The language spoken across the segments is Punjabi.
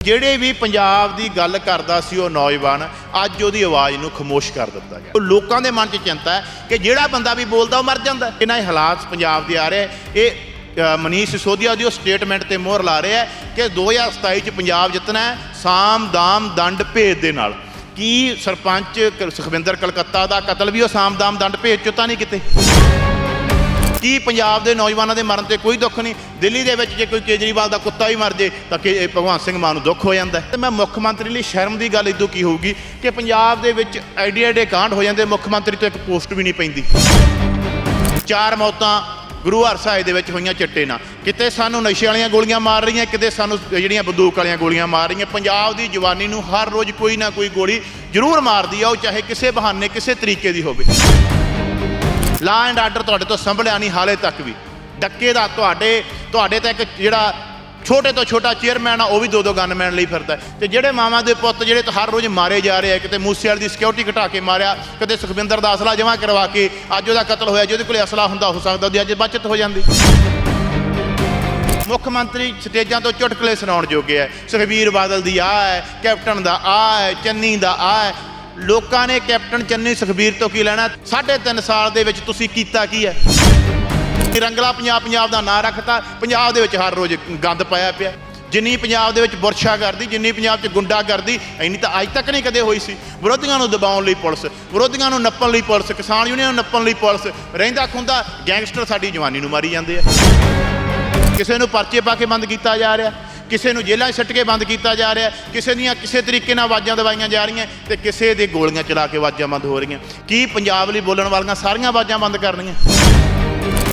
ਜਿਹੜੇ ਵੀ ਪੰਜਾਬ ਦੀ ਗੱਲ ਕਰਦਾ ਸੀ ਉਹ ਨੌਜਵਾਨ ਅੱਜ ਉਹਦੀ ਆਵਾਜ਼ ਨੂੰ ਖਮੋਸ਼ ਕਰ ਦਿੱਤਾ ਗਿਆ। ਉਹ ਲੋਕਾਂ ਦੇ ਮਨ 'ਚ ਚਿੰਤਾ ਹੈ ਕਿ ਜਿਹੜਾ ਬੰਦਾ ਵੀ ਬੋਲਦਾ ਉਹ ਮਰ ਜਾਂਦਾ ਇਹਨਾਂ ਇਹ ਹਾਲਾਤ ਪੰਜਾਬ ਦੇ ਆ ਰਹੇ ਇਹ ਮਨੀਸ਼ ਸਿਸੋਦੀਆ ਦੀ ਉਹ ਸਟੇਟਮੈਂਟ ਤੇ ਮੋਹਰ ਲਾ ਰਿਹਾ ਹੈ ਕਿ 2027 ਚ ਪੰਜਾਬ ਜਿੱਤਣਾ ਹੈ ਸਾਮ ਦਾਮ ਦੰਡ ਭੇਦ ਦੇ ਨਾਲ। ਕੀ ਸਰਪੰਚ ਕ- ਸੁਖਵਿੰਦਰ ਕਲਕੱਤਾ ਦਾ ਕਤਲ ਵੀ ਉਹ ਸਾਮ ਦਾਮ ਦੰਡ ਭੇਦ ਚੋਂ ਤਾਂ ਨਹੀਂ ਕਿਤੇ? ਕੀ ਪੰਜਾਬ ਦੇ ਨੌਜਵਾਨਾਂ ਦੇ ਮਰਨ ਤੇ ਕੋਈ ਦੁੱਖ ਨਹੀਂ? ਦਿੱਲੀ ਦੇ ਵਿੱਚ ਜੇ ਕੋਈ ਕੇਜਰੀਵਾਲ ਦਾ ਕੁੱਤਾ ਵੀ ਮਰ ਜੇ, ਤਾਂ ਕਿ ਭਗਵੰਤ ਸਿੰਘ ਮਾਨ ਨੂੰ ਦੁੱਖ ਹੋ ਜਾਂਦਾ ਹੈ। ਤੇ ਮੈਂ ਮੁੱਖ ਮੰਤਰੀ ਲਈ ਸ਼ਰਮ ਦੀ ਗੱਲ ਇਦੋਂ ਕੀ ਹੋਊਗੀ ਕਿ ਪੰਜਾਬ ਦੇ ਵਿੱਚ ਐਡੇ ਐਡੇ ਕਾਂਡ ਹੋ ਜਾਂਦੇ, ਮੁੱਖ ਮੰਤਰੀ ਤੋਂ ਇੱਕ ਪੋਸਟ ਵੀ ਨਹੀਂ ਪੈਂਦੀ। ਚਾਰ ਮੌਤਾਂ ਗੁਰੂ ਹਰਸਾਏ ਦੇ ਵਿੱਚ ਹੋਈਆਂ ਚਿੱਟੇ ਨਾਲ। ਕਿਤੇ ਸਾਨੂੰ ਨਸ਼ੇ ਵਾਲੀਆਂ ਗੋਲੀਆਂ ਮਾਰ ਰਹੀਆਂ, ਕਿਤੇ ਸਾਨੂੰ ਜਿਹੜੀਆਂ ਬੰਦੂਕ ਵਾਲੀਆਂ ਗੋਲੀਆਂ ਮਾਰ ਰਹੀਆਂ, ਪੰਜਾਬ ਦੀ ਜਵਾਨੀ ਨੂੰ ਹਰ ਰੋਜ਼ ਕੋਈ ਨਾ ਕੋਈ ਗੋਲੀ ਜ਼ਰੂਰ ਮਾਰਦੀ ਆ, ਉਹ ਚਾਹੇ ਕਿਸੇ ਬਹਾਨੇ, ਕਿਸੇ ਤਰੀਕੇ ਦੀ ਹੋਵੇ। ਲਾ ਐਂਡ ਆਰਡਰ ਤੁਹਾਡੇ ਤੋਂ ਸੰਭਲਿਆ ਨਹੀਂ ਹਾਲੇ ਤੱਕ ਵੀ। ਡੱਕੇ ਦਾ ਤੁਹਾਡੇ ਤੁਹਾਡੇ ਤਾਂ ਇੱਕ ਜਿਹੜਾ ਛੋਟੇ ਤੋਂ ਛੋਟਾ ਚੇਅਰਮੈਨ ਆ, ਉਹ ਵੀ ਦੋ ਦੋ ਗਨਮੈਨ ਲਈ ਫਿਰਦਾ ਹੈ। ਤੇ ਜਿਹੜੇ ਮਾਵਾਂ ਦੇ ਪੁੱਤ ਜਿਹੜੇ ਤਾਂ ਹਰ ਰੋਜ਼ ਮਾਰੇ ਜਾ ਰਹੇ ਆ, ਕਿਤੇ ਮੂਸੇ ਵਾਲੀ ਦੀ ਸਿਕਿਉਰਿਟੀ ਘਟਾ ਕੇ ਮਾਰਿਆ, ਕਦੇ ਸੁਖਵਿੰਦਰ ਦਾ ਅਸਲਾ ਜਮ੍ਹਾਂ ਕਰਵਾ ਕੇ ਅੱਜ ਉਹਦਾ ਕਤਲ ਹੋਇਆ ਜਿਹਦੇ ਕੋਲੇ ਅਸਲਾ ਹੁੰਦਾ, ਹੋ ਸਕਦਾ ਉਹਦੀ ਅੱਜ ਬਚਤ ਹੋ ਜਾਂਦੀ। ਮੁੱਖ ਮੰਤਰੀ ਸਟੇਜਾਂ ਤੋਂ ਚੁਟਕਲੇ ਸੁਣਾਉਣ ਜੋਗੇ ਹੈ ਸੁਖਬੀਰ ਬਾਦਲ ਦੀ ਆ ਹੈ, ਕੈਪਟਨ ਦਾ ਆ ਹੈ, ਚੰਨੀ ਦਾ ਆ ਹੈ ਲੋਕਾਂ ਨੇ ਕੈਪਟਨ ਚੰਨੀ ਸੁਖਬੀਰ ਤੋਂ ਕੀ ਲੈਣਾ? ਸਾਢੇ ਤਿੰਨ ਸਾਲ ਦੇ ਵਿੱਚ ਤੁਸੀਂ ਕੀਤਾ ਕੀ ਹੈ? ਰੰਗਲਾ ਪੰਜਾਬ ਪੰਜਾਬ ਦਾ ਨਾਂ ਰੱਖਤਾ। ਪੰਜਾਬ ਦੇ ਵਿੱਚ ਹਰ ਰੋਜ਼ ਗੰਦ ਪਾਇਆ ਪਿਆ। ਜਿੰਨੀ ਪੰਜਾਬ ਦੇ ਵਿੱਚ ਬੁਰਸ਼ਾ ਕਰਦੀ, ਜਿੰਨੀ ਪੰਜਾਬ 'ਚ ਗੁੰਡਾ ਕਰਦੀ, ਇੰਨੀ ਤਾਂ ਅੱਜ ਤੱਕ ਨਹੀਂ ਕਦੇ ਹੋਈ ਸੀ। ਵਿਰੋਧੀਆਂ ਨੂੰ ਦਬਾਉਣ ਲਈ ਪੁਲਿਸ, ਵਿਰੋਧੀਆਂ ਨੂੰ ਨੱਪਣ ਲਈ ਪੁਲਿਸ, ਕਿਸਾਨ ਯੂਨੀਅਨ ਨੂੰ ਨੱਪਣ ਲਈ ਪੁਲਿਸ। ਰਹਿੰਦਾ ਖੁੰਦਾ ਗੈਂਗਸਟਰ ਸਾਡੀ ਜਵਾਨੀ ਨੂੰ ਮਾਰੀ ਜਾਂਦੇ ਆ। ਕਿਸੇ ਨੂੰ ਪਰਚੇ ਪਾ ਕੇ ਬੰਦ ਕੀਤਾ ਜਾ ਰਿਹਾ। ਕਿਸੇ ਨੂੰ ਜੇਲ੍ਹਾਂ 'ਚ ਸੱਟ ਕੇ ਬੰਦ ਕੀਤਾ ਜਾ ਰਿਹਾ ਕਿਸੇ ਦੀਆਂ ਕਿਸੇ ਤਰੀਕੇ ਨਾਲ ਆਵਾਜ਼ਾਂ ਦਵਾਈਆਂ ਜਾ ਰਹੀਆਂ ਤੇ ਕਿਸੇ ਦੇ ਗੋਲੀਆਂ ਚਲਾ ਕੇ ਆਵਾਜ਼ਾਂ ਬੰਦ ਹੋ ਰਹੀਆਂ ਕੀ ਪੰਜਾਬ ਲਈ ਬੋਲਣ ਵਾਲੀਆਂ ਸਾਰੀਆਂ ਆਵਾਜ਼ਾਂ ਬੰਦ ਕਰਨੀਆਂ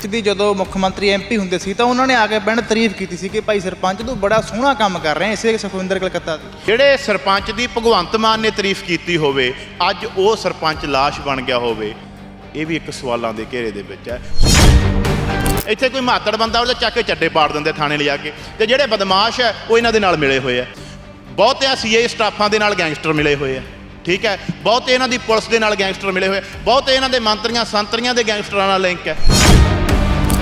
ਦੀ ਜਦੋਂ ਮੁੱਖ ਮੰਤਰੀ ਐਮਪੀ ਹੁੰਦੇ ਸੀ ਤਾਂ ਉਹਨਾਂ ਨੇ ਆ ਕੇ ਪਿੰਡ ਤਾਰੀਫ ਕੀਤੀ ਸੀ ਕਿ ਭਾਈ ਸਰਪੰਚ ਤੂੰ ਬੜਾ ਸੋਹਣਾ ਕੰਮ ਕਰ ਰਿਹਾ ਇਸੇ ਸੁਖਵਿੰਦਰ ਕਲਕੱਤਾ ਦੀ। ਜਿਹੜੇ ਸਰਪੰਚ ਦੀ ਭਗਵੰਤ ਮਾਨ ਨੇ ਤਾਰੀਫ ਕੀਤੀ ਹੋਵੇ ਅੱਜ ਉਹ ਸਰਪੰਚ ਲਾਸ਼ ਬਣ ਗਿਆ ਹੋਵੇ ਇਹ ਵੀ ਇੱਕ ਸਵਾਲਾਂ ਦੇ ਘੇਰੇ ਦੇ ਵਿੱਚ ਹੈ। ਇੱਥੇ ਕੋਈ ਮਾਤੜ ਬੰਦਾ ਉਹਦੇ ਚੱਕ ਕੇ ਚੱਡੇ ਪਾੜ ਦਿੰਦੇ ਥਾਣੇ ਲਿਜਾ ਕੇ। ਤੇ ਜਿਹੜੇ ਬਦਮਾਸ਼ ਹੈ, ਉਹ ਇਹਨਾਂ ਦੇ ਨਾਲ ਮਿਲੇ ਹੋਏ ਆ। ਬਹੁਤਿਆਂ ਸੀਏ ਸਟਾਫਾਂ ਦੇ ਨਾਲ ਗੈਂਗਸਟਰ ਮਿਲੇ ਹੋਏ ਆ। ਠੀਕ ਹੈ? ਬਹੁਤੇ ਇਹਨਾਂ ਦੀ ਪੁਲਿਸ ਦੇ ਨਾਲ ਗੈਂਗਸਟਰ ਮਿਲੇ ਹੋਏ ਬਹੁਤੇ ਇਹਨਾਂ ਦੇ ਮੰਤਰੀਆਂ, ਸੰਤਰੀਆਂ ਦੇ ਗੈਂਗਸਟਰਾਂ ਨਾਲ ਲਿੰਕ ਹੈ।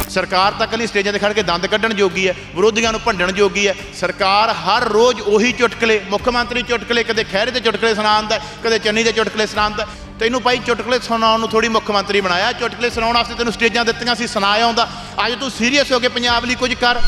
ਸਰਕਾਰ ਤੱਕ ਨਹੀਂ ਸਟੇਜਾਂ ਤੇ ਖੜ ਕੇ ਦੰਦ ਕੱਢਣ ਜੋਗੀ ਹੈ, ਵਿਰੋਧੀਆਂ ਨੂੰ ਭੰਡਣ ਜੋਗੀ ਹੈ। ਸਰਕਾਰ ਹਰ ਰੋਜ਼ ਉਹੀ ਚੁਟਕਲੇ, ਮੁੱਖ ਮੰਤਰੀ ਚੁਟਕਲੇ, ਕਦੇ ਖਹਿਰੇ ਦੇ ਚੁਟਕਲੇ ਸੁਣਾਉਂਦਾ ਕਦੇ ਚੰਨੀ ਦੇ ਚੁਟਕਲੇ ਸੁਣਾਉਂਦਾ ਤੈਨੂੰ ਭਾਈ ਚੁਟਕਲੇ ਸੁਣਾਉਣ ਨੂੰ ਥੋੜੀ ਮੁੱਖ ਮੰਤਰੀ ਬਣਾਇਆ। ਚੁਟਕਲੇ ਸੁਣਾਉਣ ਵਾਸਤੇ ਤੈਨੂੰ ਸਟੇਜਾਂ ਦਿੱਤੀਆਂ ਸੀ ਸੁਣਾਇਆ ਆਉਂਦਾ। ਅੱਜ ਤੂੰ ਸੀਰੀਅਸ ਹੋ ਕੇ ਪੰਜਾਬ ਲਈ ਕੁਝ ਕਰ।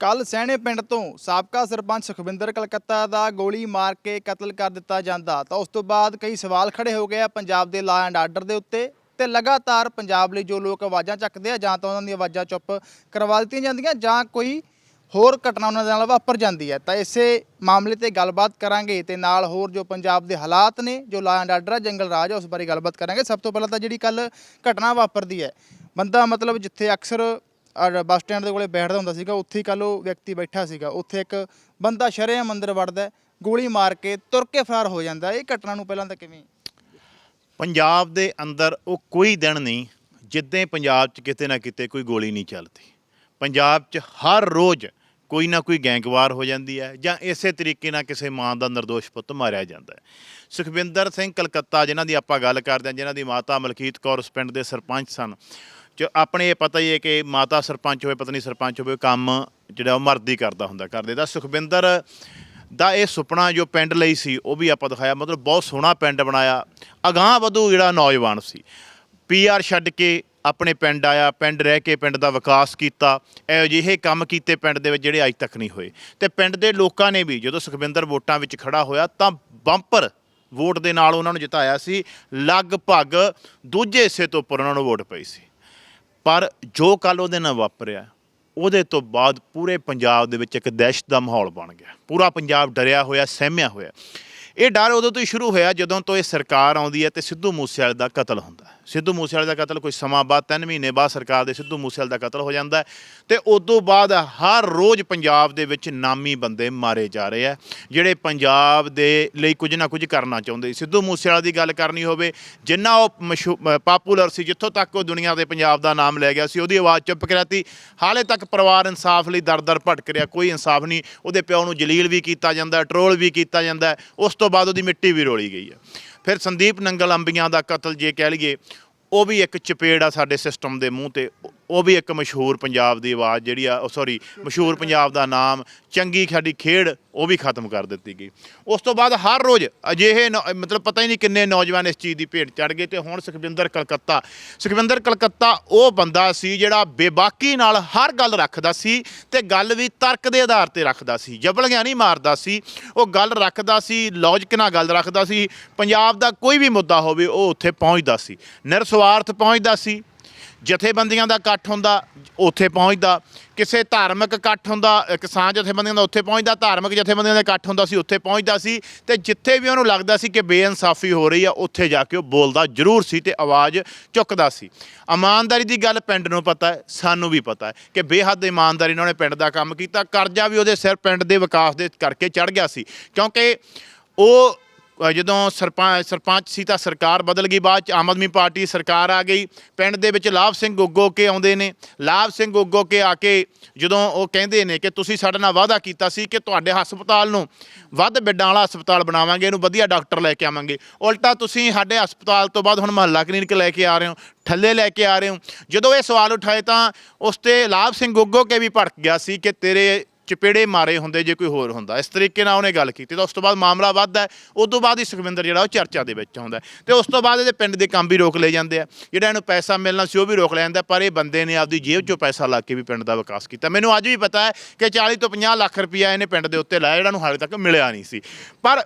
ਕੱਲ ਸਹਿਣੇ ਪਿੰਡ ਤੋਂ ਸਾਬਕਾ ਸਰਪੰਚ ਸੁਖਵਿੰਦਰ ਕਲਕੱਤਾ ਦਾ ਗੋਲੀ ਮਾਰ ਕੇ ਕਤਲ ਕਰ ਦਿੱਤਾ ਜਾਂਦਾ। ਤਾਂ ਉਸ ਤੋਂ ਬਾਅਦ ਕਈ ਸਵਾਲ ਖੜੇ ਹੋ ਗਏ ਆ ਪੰਜਾਬ ਦੇ ਲਾ ਐਂਡ ਆਰਡਰ ਦੇ ਉੱਤੇ ਤੇ ਲਗਾਤਾਰ ਪੰਜਾਬ ਲਈ ਜੋ ਲੋਕ ਆਵਾਜ਼ਾਂ ਚੱਕਦੇ ਆ ਜਾਂ ਤਾਂ ਉਹਨਾਂ ਦੀਆਂ ਆਵਾਜ਼ਾਂ ਚੁੱਪ ਕਰਵਾ ਦਿੱਤੀਆਂ ਜਾਂਦੀਆਂ ਜਾਂ ਕੋਈ ਹੋਰ ਘਟਨਾ ਉਹਨਾਂ ਦੇ ਨਾਲ ਵਾਪਰ ਜਾਂਦੀ ਹੈ। ਤਾਂ ਇਸੇ ਮਾਮਲੇ ਤੇ ਗੱਲਬਾਤ ਕਰਾਂਗੇ ਤੇ ਨਾਲ ਹੋਰ ਜੋ ਪੰਜਾਬ ਦੇ ਹਾਲਾਤ ਨੇ, ਜੋ ਲਾ ਐਂਡ ਆਰਡਰ ਜੰਗਲ ਰਾਜ ਆ, ਉਸ ਬਾਰੇ ਗੱਲਬਾਤ ਕਰਾਂਗੇ। ਸਭ ਤੋਂ ਪਹਿਲਾਂ ਤਾਂ ਜਿਹੜੀ ਕੱਲ ਘਟਨਾ ਵਾਪਰਦੀ ਹੈ, ਬੰਦਾ ਮਤਲਬ ਜਿੱਥੇ ਅਕਸਰ ਔਰ ਬੱਸ ਸਟੈਂਡ ਦੇ ਕੋਲੇ ਬੈਠਦਾ ਹੁੰਦਾ ਸੀਗਾ, ਉੱਥੇ ਹੀ ਕੱਲ ਉਹ ਵਿਅਕਤੀ ਬੈਠਾ ਸੀਗਾ। ਉੱਥੇ ਇੱਕ ਬੰਦਾ ਸ਼ਰੇਆਮ ਅੰਦਰ ਵੜਦਾ ਗੋਲੀ ਮਾਰ ਕੇ ਤੁਰ ਕੇ ਫਰਾਰ ਹੋ ਜਾਂਦਾ ਇਹ ਘਟਨਾ ਨੂੰ ਪਹਿਲਾਂ ਤਾਂ ਕਿਵੇਂ? ਪੰਜਾਬ ਦੇ ਅੰਦਰ ਉਹ ਕੋਈ ਦਿਨ ਨਹੀਂ ਜਿੱਦਾਂ ਪੰਜਾਬ 'ਚ ਕਿਤੇ ਨਾ ਕਿਤੇ ਕੋਈ ਗੋਲੀ ਨਹੀਂ ਚੱਲਦੀ। ਪੰਜਾਬ 'ਚ ਹਰ ਰੋਜ਼ ਕੋਈ ਨਾ ਕੋਈ ਗੈਂਗਵਾਰ ਹੋ ਜਾਂਦੀ ਹੈ ਜਾਂ ਇਸੇ ਤਰੀਕੇ ਨਾਲ ਕਿਸੇ ਮਾਂ ਦਾ ਨਿਰਦੋਸ਼ ਪੁੱਤ ਮਾਰਿਆ ਜਾਂਦਾ ਹੈ। ਸੁਖਵਿੰਦਰ ਸਿੰਘ ਕਲਕੱਤਾ, ਜਿਨ੍ਹਾਂ ਦੀ ਆਪਾਂ ਗੱਲ ਕਰਦੇ ਹਾਂ, ਜਿਨ੍ਹਾਂ ਦੀ ਮਾਤਾ ਮਲਕੀਤ ਕੌਰ ਉਸ ਪਿੰਡ ਦੇ ਸਰਪੰਚ ਸਨ ਜੋ ਆਪਣੇ ਇਹ ਪਤਾ ਹੀ ਹੈ ਕਿ ਮਾਤਾ ਸਰਪੰਚ ਹੋਵੇ, ਪਤਨੀ ਸਰਪੰਚ ਹੋਵੇ, ਕੰਮ ਜਿਹੜਾ ਉਹ ਮਰਦੀ ਕਰਦਾ ਹੁੰਦਾ ਕਰਦੇ ਦਾ। ਸੁਖਵਿੰਦਰ ਦਾ ਇਹ ਸੁਪਨਾ ਜੋ ਪਿੰਡ ਲਈ ਸੀ, ਉਹ ਵੀ ਆਪਾਂ ਦਿਖਾਇਆ, ਮਤਲਬ ਬਹੁਤ ਸੋਹਣਾ ਪਿੰਡ ਬਣਾਇਆ। ਅਗਾਂਹ ਵਧੂ ਜਿਹੜਾ ਨੌਜਵਾਨ ਸੀ ਪੀਆਰ ਛੱਡ ਕੇ ਆਪਣੇ ਪਿੰਡ ਆਇਆ, ਪਿੰਡ ਰਹਿ ਕੇ ਪਿੰਡ ਦਾ ਵਿਕਾਸ ਕੀਤਾ, ਇਹੋ ਜਿਹੇ ਕੰਮ ਕੀਤੇ ਪਿੰਡ ਦੇ ਵਿੱਚ ਜਿਹੜੇ ਅੱਜ ਤੱਕ ਨਹੀਂ ਹੋਏ। ਤੇ ਪਿੰਡ ਦੇ ਲੋਕਾਂ ਨੇ ਵੀ ਜਦੋਂ ਸੁਖਵਿੰਦਰ ਵੋਟਾਂ ਵਿੱਚ ਖੜਾ ਹੋਇਆ ਤਾਂ ਬੰਪਰ ਵੋਟ ਦੇ ਨਾਲ ਉਹਨਾਂ ਨੂੰ ਜਿਤਾਇਆ ਸੀ, ਲਗਭਗ ਦੂਜੇ ਹਿੱਸੇ ਤੋਂ ਉੱਪਰ ਉਹਨਾਂ ਨੂੰ ਵੋਟ ਪਈ ਸੀ। ਪਰ ਜੋ ਕੱਲ ਉਹਦੇ ਨਾਲ ਵਾਪਰਿਆ, ਉਹਦੇ ਤੋਂ ਬਾਅਦ ਪੂਰੇ ਪੰਜਾਬ ਦੇ ਵਿੱਚ ਇੱਕ ਦਹਿਸ਼ਤ ਦਾ ਮਾਹੌਲ ਬਣ ਗਿਆ। ਪੂਰਾ ਪੰਜਾਬ ਡਰਿਆ ਹੋਇਆ, ਸਹਿਮਿਆ ਹੋਇਆ। ਇਹ ਡਰ ਉਦੋਂ ਤੋਂ ਹੀ ਸ਼ੁਰੂ ਹੋਇਆ ਜਦੋਂ ਤੋਂ ਇਹ ਸਰਕਾਰ ਆਉਂਦੀ ਹੈ ਤੇ ਸਿੱਧੂ ਮੂਸੇਵਾਲੇ ਦਾ ਕਤਲ ਹੁੰਦਾ ਹੈ। ਸਿੱਧੂ ਮੂਸੇਵਾਲੇ ਦਾ ਕਤਲ ਕੋਈ ਸਮਾਂ ਬਾਅਦ 3 ਮਹੀਨੇ ਬਾਅਦ ਸਰਕਾਰ ਦੇ ਸਿੱਧੂ ਮੂਸੇਵਾਲੇ ਦਾ ਕਤਲ ਹੋ ਜਾਂਦਾ ਹੈ ਤੇ ਤੋਂ ਬਾਅਦ ਹਰ ਰੋਜ਼ ਪੰਜਾਬ ਦੇ ਵਿੱਚ ਨਾਮੀ ਬੰਦੇ ਮਾਰੇ ਜਾ ਰਹੇ ਆ ਜਿਹੜੇ ਪੰਜਾਬ ਦੇ ਲਈ ਕੁਝ ਨਾ ਕੁਝ ਕਰਨਾ ਚਾਹੁੰਦੇ ਸਿੱਧੂ ਮੂਸੇਵਾਲੇ ਦੀ ਗੱਲ ਕਰਨੀ ਹੋਵੇ, ਜਿੰਨਾ ਉਹ ਪਾਪੂਲਰ ਸੀ, ਜਿੱਥੋਂ ਤੱਕ ਉਹ ਦੁਨੀਆ ਦੇ ਪੰਜਾਬ ਦਾ ਨਾਮ ਲੈ ਗਿਆ ਸੀ, ਉਹਦੀ ਆਵਾਜ਼ ਚੁੱਪ ਕਰਾਤੀ। ਹਾਲੇ ਤੱਕ ਪਰਿਵਾਰ ਇਨਸਾਫ ਲਈ ਦਰ-ਦਰ ਭਟਕ ਰਿਹਾ, ਕੋਈ ਇਨਸਾਫ ਨਹੀਂ। ਉਹਦੇ ਪਿਓ ਨੂੰ ਜਲੀਲ ਵੀ ਕੀਤਾ ਜਾਂਦਾ, ਟਰੋਲ ਵੀ ਕੀਤਾ ਜਾਂਦਾ ਉਸ ਤੋਂ ਬਾਅਦ ਉਹਦੀ ਮਿੱਟੀ ਵੀ ਰੋਲੀ ਗਈ ਹੈ। ਫਿਰ ਸੰਦੀਪ ਨੰਗਲ ਅੰਬੀਆਂ ਦਾ ਕਤਲ ਜੇ ਕਹਿ ਲਈਏ, ਉਹ ਵੀ ਇੱਕ ਚਪੇੜ ਆ ਸਾਡੇ ਸਿਸਟਮ ਦੇ ਮੂੰਹ ਤੇ। ਉਹ ਵੀ ਇੱਕ ਮਸ਼ਹੂਰ ਪੰਜਾਬ ਦੀ ਆਵਾਜ਼ ਜਿਹੜੀ ਆ, ਉਹ ਸੌਰੀ ਮਸ਼ਹੂਰ ਪੰਜਾਬ ਦਾ ਨਾਮ, ਚੰਗੀ ਸਾਡੀ ਖੇਡ, ਉਹ ਵੀ ਖਤਮ ਕਰ ਦਿੱਤੀ ਗਈ। ਉਸ ਤੋਂ ਬਾਅਦ ਹਰ ਰੋਜ਼ ਅਜਿਹੇ ਨੌ- ਮਤਲਬ ਪਤਾ ਹੀ ਨਹੀਂ ਕਿੰਨੇ ਨੌਜਵਾਨ ਇਸ ਚੀਜ਼ ਦੀ ਭੇਟ ਚੜ ਗਏ ਤੇ ਹੁਣ ਸੁਖਵਿੰਦਰ ਕਲਕੱਤਾ ਸੁਖਵਿੰਦਰ ਕਲਕੱਤਾ ਉਹ ਬੰਦਾ ਸੀ ਜਿਹੜਾ ਬੇਬਾਕੀ ਨਾਲ ਹਰ ਗੱਲ ਰੱਖਦਾ ਸੀ ਤੇ ਗੱਲ ਵੀ ਤਰਕ ਦੇ ਆਧਾਰ ਤੇ ਰੱਖਦਾ ਸੀ, ਜਬਲੀਆਂ ਨਹੀਂ ਮਾਰਦਾ ਸੀ, ਉਹ ਗੱਲ ਰੱਖਦਾ ਸੀ ਲੌਜਿਕ ਨਾਲ ਗੱਲ ਰੱਖਦਾ ਸੀ, ਪੰਜਾਬ ਦਾ ਕੋਈ ਵੀ ਮੁੱਦਾ ਹੋਵੇ ਉਹ ਉੱਥੇ ਪਹੁੰਚਦਾ ਸੀ, ਨਿਰਸਵਾਰਥ ਪਹੁੰਚਦਾ ਸੀ। ਜਥੇਬੰਦੀਆਂ ਦਾ ਇਕੱਠ ਹੁੰਦਾ, ਉੱਥੇ ਪਹੁੰਚਦਾ। ਕਿਸੇ ਧਾਰਮਿਕ ਇਕੱਠ ਹੁੰਦਾ ਕਿਸਾਨ ਜਥੇਬੰਦੀਆਂ ਦਾ ਉੱਥੇ ਪਹੁੰਚਦਾ, ਧਾਰਮਿਕ ਜਥੇਬੰਦੀਆਂ ਦਾ ਇਕੱਠ ਹੁੰਦਾ ਸੀ ਉੱਥੇ ਪਹੁੰਚਦਾ ਸੀ ਤੇ ਜਿੱਥੇ ਵੀ ਉਹਨੂੰ ਲੱਗਦਾ ਸੀ ਕਿ ਬੇਇਨਸਾਫੀ ਹੋ ਰਹੀ ਆ, ਉੱਥੇ ਜਾ ਕੇ ਉਹ ਬੋਲਦਾ ਜ਼ਰੂਰ ਸੀ ਤੇ ਆਵਾਜ਼ ਚੁੱਕਦਾ ਸੀ। ਇਮਾਨਦਾਰੀ ਦੀ ਗੱਲ ਪਿੰਡ ਨੂੰ ਪਤਾ ਹੈ, ਸਾਨੂੰ ਵੀ ਪਤਾ ਹੈ ਕਿ ਬੇਹੱਦ ਇਮਾਨਦਾਰੀ ਨਾਲ ਉਹਨੇ ਪਿੰਡ ਦਾ ਕੰਮ ਕੀਤਾ, ਕਰਜ਼ਾ ਵੀ ਉਹਦੇ ਸਿਰ ਪਿੰਡ ਦੇ ਵਿਕਾਸ ਦੇ ਕਰਕੇ ਚੜ ਗਿਆ ਸੀ। ਕਿਉਂਕਿ ਉਹ ਜਦੋਂ ਸਰਪੰਚ ਸਰਪੰਚ ਸੀ ਤਾਂ ਸਰਕਾਰ ਬਦਲ ਗਈ, ਬਾਅਦ ਚ ਆਮ ਆਦਮੀ ਪਾਰਟੀ ਸਰਕਾਰ ਆ ਗਈ। ਪਿੰਡ ਦੇ ਵਿੱਚ ਲਾਭ ਸਿੰਘ ਗੋਗੋ ਕੇ ਆਉਂਦੇ ਨੇ। ਲਾਭ ਸਿੰਘ ਗੋਗੋ ਕੇ ਆ ਕੇ ਜਦੋਂ ਉਹ ਕਹਿੰਦੇ ਨੇ ਕਿ ਤੁਸੀਂ ਸਾਡੇ ਨਾਲ ਵਾਅਦਾ ਕੀਤਾ ਸੀ ਕਿ ਤੁਹਾਡੇ ਹਸਪਤਾਲ ਨੂੰ ਵੱਧ ਬੈੱਡਾਂ ਵਾਲਾ ਹਸਪਤਾਲ ਬਣਾਵਾਂਗੇ, ਇਹਨੂੰ ਵਧੀਆ ਡਾਕਟਰ ਲੈ ਕੇ ਆਵਾਂਗੇ। ਉਲਟਾ ਤੁਸੀਂ ਸਾਡੇ ਹਸਪਤਾਲ ਤੋਂ ਬਾਅਦ ਹੁਣ ਮਹੱਲਾ ਕਲੀਨਿਕ ਲੈ ਕੇ ਆ ਰਹੇ ਹੋ ਠੱਲੇ ਲੈ ਕੇ ਆ ਰਹੇ ਹੋ। ਜਦੋਂ ਇਹ ਸਵਾਲ ਉਠਾਏ ਤਾਂ ਉਸ ਤੇ ਲਾਭ ਸਿੰਘ ਗੋਗੋ ਕੇ ਵੀ ਭੜਕ ਗਿਆ ਸੀ ਕਿ ਤੇਰੇ ਚਪੇੜੇ ਮਾਰੇ ਹੁੰਦੇ ਜੇ ਕੋਈ ਹੋਰ ਹੁੰਦਾ। ਇਸ ਤਰੀਕੇ ਨਾਲ ਉਹਨੇ ਗੱਲ ਕੀਤੀ, ਤਾਂ ਉਸ ਤੋਂ ਬਾਅਦ ਮਾਮਲਾ ਵੱਧਦਾ ਹੈ। ਉਸ ਤੋਂ ਬਾਅਦ ਹੀ ਸੁਖਵਿੰਦਰ ਜਿਹੜਾ ਉਹ ਚਰਚਾ ਦੇ ਵਿੱਚ ਆਉਂਦਾ ਹੈ। ਤੇ ਉਸ ਤੋਂ ਬਾਅਦ ਇਹਦੇ ਪਿੰਡ ਦੇ ਕੰਮ ਵੀ ਰੋਕ ਲਏ ਜਾਂਦੇ ਆ। ਜਿਹੜਾ ਇਹਨੂੰ ਪੈਸਾ ਮਿਲਣਾ ਸੀ ਉਹ ਵੀ ਰੋਕ ਲਿਆ ਜਾਂਦਾ ਪਰ ਇਹ ਬੰਦੇ ਨੇ ਆਪਦੀ ਜੇਬ 'ਚੋਂ ਪੈਸਾ ਲਾ ਕੇ ਵੀ ਪਿੰਡ ਦਾ ਵਿਕਾਸ ਕੀਤਾ। ਮੈਨੂੰ ਅੱਜ ਵੀ ਪਤਾ ਹੈ ਕਿ 40 ਤੋਂ 50 ਲੱਖ ਰੁਪਇਆ ਇਹਨੇ ਪਿੰਡ ਦੇ ਉੱਤੇ ਲਾਇਆ, ਜਿਹੜਾ ਨੂੰ ਹਾਲੇ ਤੱਕ ਮਿਲਿਆ ਨਹੀਂ ਸੀ। ਪਰ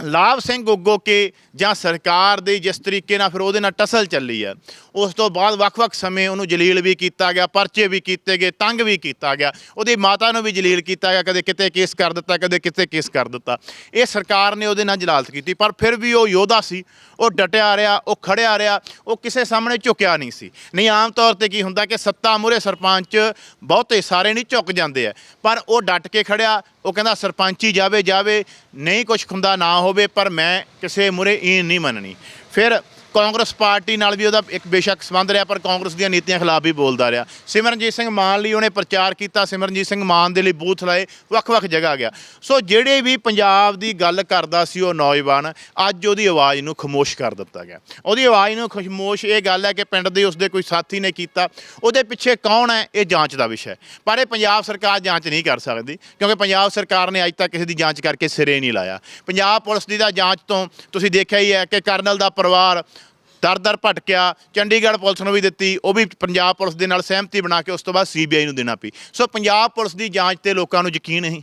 ਲਾਭ ਸਿੰਘ ਗੋਗੋ ਕੇ ਜਾਂ ਸਰਕਾਰ ਦੇ ਜਿਸ ਤਰੀਕੇ ਨਾਲ ਫਿਰ ਉਹਦੇ ਨਾਲ ਟਸਲ ਚੱਲੀ ਆ ਉਸ ਤੋਂ ਬਾਅਦ ਵੱਖ-ਵੱਖ ਸਮੇਂ ਉਹਨੂੰ ਜਲੀਲ ਵੀ ਕੀਤਾ ਗਿਆ, ਪਰਚੇ ਵੀ ਕੀਤੇ ਗਏ, ਤੰਗ ਵੀ ਕੀਤਾ ਗਿਆ, ਉਹਦੀ ਮਾਤਾ ਨੂੰ ਵੀ ਜਲੀਲ ਕੀਤਾ ਗਿਆ, ਕਦੇ ਕਿਤੇ ਕੇਸ ਕਰ ਦਿੱਤਾ, ਕਦੇ ਕਿਤੇ ਕੇਸ ਕਰ ਦਿੱਤਾ। ਇਹ ਸਰਕਾਰ ਨੇ ਉਹਦੇ ਨਾਲ ਜਲਾਲਤ ਕੀਤੀ, ਪਰ ਫਿਰ ਵੀ ਉਹ ਯੋਧਾ ਸੀ, ਉਹ ਡਟਿਆ ਰਿਹਾ, ਉਹ ਖੜਿਆ ਰਿਹਾ, ਉਹ ਕਿਸੇ ਸਾਹਮਣੇ ਝੁਕਿਆ ਨਹੀਂ ਸੀ। ਨਹੀਂ, ਆਮ ਤੌਰ ਤੇ ਕੀ ਹੁੰਦਾ ਕਿ ਸੱਤਾ ਮੂਰੇ ਸਰਪੰਚ ਬਹੁਤੇ ਸਾਰੇ ਨਹੀਂ ਝੁਕ ਜਾਂਦੇ ਆ, ਪਰ ਉਹ ਡਟ ਕੇ ਖੜਿਆ, ਉਹ ਕਹਿੰਦਾ ਸਰਪੰਚੀ ਜਾਵੇ ਜਾਵੇ ਨਹੀਂ ਕੁਛ ਹੁੰਦਾ ਨਾ ਹੋਵੇ ਪਰ ਮੈਂ ਕਿਸੇ ਮੂਰੇ ਈਨ ਨਹੀਂ ਮੰਨਣੀ। ਫਿਰ ਕਾਂਗਰਸ ਪਾਰਟੀ ਨਾਲ ਵੀ ਉਹਦਾ ਇੱਕ ਬੇਸ਼ੱਕ ਸੰਬੰਧ ਰਿਹਾ, ਪਰ ਕਾਂਗਰਸ ਦੀਆਂ ਨੀਤੀਆਂ ਖਿਲਾਫ ਵੀ ਬੋਲਦਾ ਰਿਹਾ। ਸਿਮਰਨਜੀਤ ਸਿੰਘ ਮਾਨ ਲਈ ਉਹਨੇ ਪ੍ਰਚਾਰ ਕੀਤਾ, ਸਿਮਰਨਜੀਤ ਸਿੰਘ ਮਾਨ ਦੇ ਲਈ ਬੂਥ ਲਾਏ, ਵੱਖ-ਵੱਖ ਜਗ੍ਹਾ ਗਿਆ। ਸੋ ਜਿਹੜੇ ਵੀ ਪੰਜਾਬ ਦੀ ਗੱਲ ਕਰਦਾ ਸੀ ਉਹ ਨੌਜਵਾਨ, ਅੱਜ ਉਹਦੀ ਆਵਾਜ਼ ਨੂੰ ਖਮੋਸ਼ ਕਰ ਦਿੱਤਾ ਗਿਆ। ਉਹਦੀ ਆਵਾਜ਼ ਨੂੰ ਖਮੋਸ਼, ਇਹ ਗੱਲ ਹੈ ਕਿ ਪਿੰਡ ਦੇ ਉਸਦੇ ਕੋਈ ਸਾਥੀ ਨੇ ਕੀਤਾ। ਉਹਦੇ ਪਿੱਛੇ ਕੌਣ ਹੈ, ਇਹ ਜਾਂਚ ਦਾ ਵਿਸ਼ਾ ਹੈ। ਪਰ ਇਹ ਪੰਜਾਬ ਸਰਕਾਰ ਜਾਂਚ ਨਹੀਂ ਕਰ ਸਕਦੀ, ਕਿਉਂਕਿ ਪੰਜਾਬ ਸਰਕਾਰ ਨੇ ਅੱਜ ਤੱਕ ਕਿਸੇ ਦੀ ਜਾਂਚ ਕਰਕੇ ਸਿਰੇ ਨਹੀਂ ਲਾਇਆ। ਪੰਜਾਬ ਪੁਲਿਸ ਦੀ ਦਾ ਜਾਂਚ ਤੋਂ ਤੁਸੀਂ ਦੇਖਿਆ ਹੀ ਹੈ ਕਿ ਕਰਨਲ ਦਾ ਪਰਿਵਾਰ ਦਰ ਦਰ ਭਟਕਿਆ, ਚੰਡੀਗੜ੍ਹ ਪੁਲਿਸ ਨੂੰ ਵੀ ਦਿੱਤੀ, ਉਹ ਵੀ ਪੰਜਾਬ ਪੁਲਿਸ ਦੇ ਨਾਲ ਸਹਿਮਤੀ ਬਣਾ ਕੇ ਉਸ ਤੋਂ ਬਾਅਦ ਸੀਬੀਆਈ ਨੂੰ ਦੇਣਾ ਪਈ। ਸੋ ਪੰਜਾਬ ਪੁਲਿਸ ਦੀ ਜਾਂਚ ਤੇ ਲੋਕਾਂ ਨੂੰ ਯਕੀਨ ਨਹੀਂ,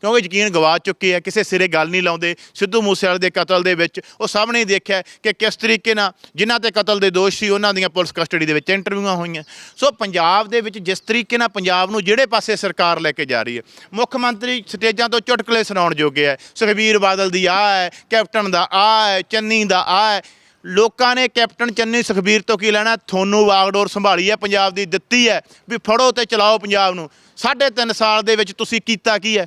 ਕਿਉਂਕਿ ਯਕੀਨ ਗਵਾ ਚੁੱਕੇ ਆ ਕਿਸੇ ਸਿਰੇ ਗੱਲ ਨਹੀਂ ਲਾਉਂਦੇ, ਸਿੱਧੂ ਮੂਸੇਵਾਲੇ ਦੇ ਕਤਲ ਦੇ ਵਿੱਚ ਉਹ ਸਭ ਨੇ ਦੇਖਿਆ ਕਿ ਕਿਸ ਤਰੀਕੇ ਨਾਲ ਜਿਨ੍ਹਾਂ ਤੇ ਕਤਲ ਦੇ ਦੋਸ਼ ਸੀ, ਉਹਨਾਂ ਦੀਆਂ ਪੁਲਿਸ ਕਸਟਡੀ ਦੇ ਵਿੱਚ ਇੰਟਰਵਿਊਆਂ ਹੋਈਆਂ। ਸੋ ਪੰਜਾਬ ਦੇ ਵਿੱਚ ਜਿਸ ਤਰੀਕੇ ਨਾਲ ਪੰਜਾਬ ਨੂੰ ਜਿਹੜੇ ਪਾਸੇ ਸਰਕਾਰ ਲੈ ਕੇ ਜਾ ਰਹੀ ਹੈ, ਮੁੱਖ ਮੰਤਰੀ ਸਟੇਜਾਂ ਤੋਂ ਚੁਟਕਲੇ ਸੁਣਾਉਣ ਜੋਗੇ ਹੈ। ਸੁਖਬੀਰ ਬਾਦਲ ਦੀ ਆ ਹੈ, ਕੈਪਟਨ ਦਾ ਆ ਹੈ, ਚੰਨੀ ਦਾ ਆ ਹੈ। ਲੋਕਾਂ ਨੇ ਕੈਪਟਨ ਚੰਨੀ ਸੁਖਬੀਰ ਤੋਂ ਕੀ ਲੈਣਾ? ਤੁਹਾਨੂੰ ਵਾਗਡੋਰ ਸੰਭਾਲੀ ਹੈ, ਪੰਜਾਬ ਦੀ ਦਿੱਤੀ ਹੈ ਵੀ ਫੜੋ ਤੇ ਚਲਾਓ ਪੰਜਾਬ ਨੂੰ। ਸਾਢੇ ਤਿੰਨ ਸਾਲ ਦੇ ਵਿੱਚ ਤੁਸੀਂ ਕੀਤਾ ਕੀ ਹੈ?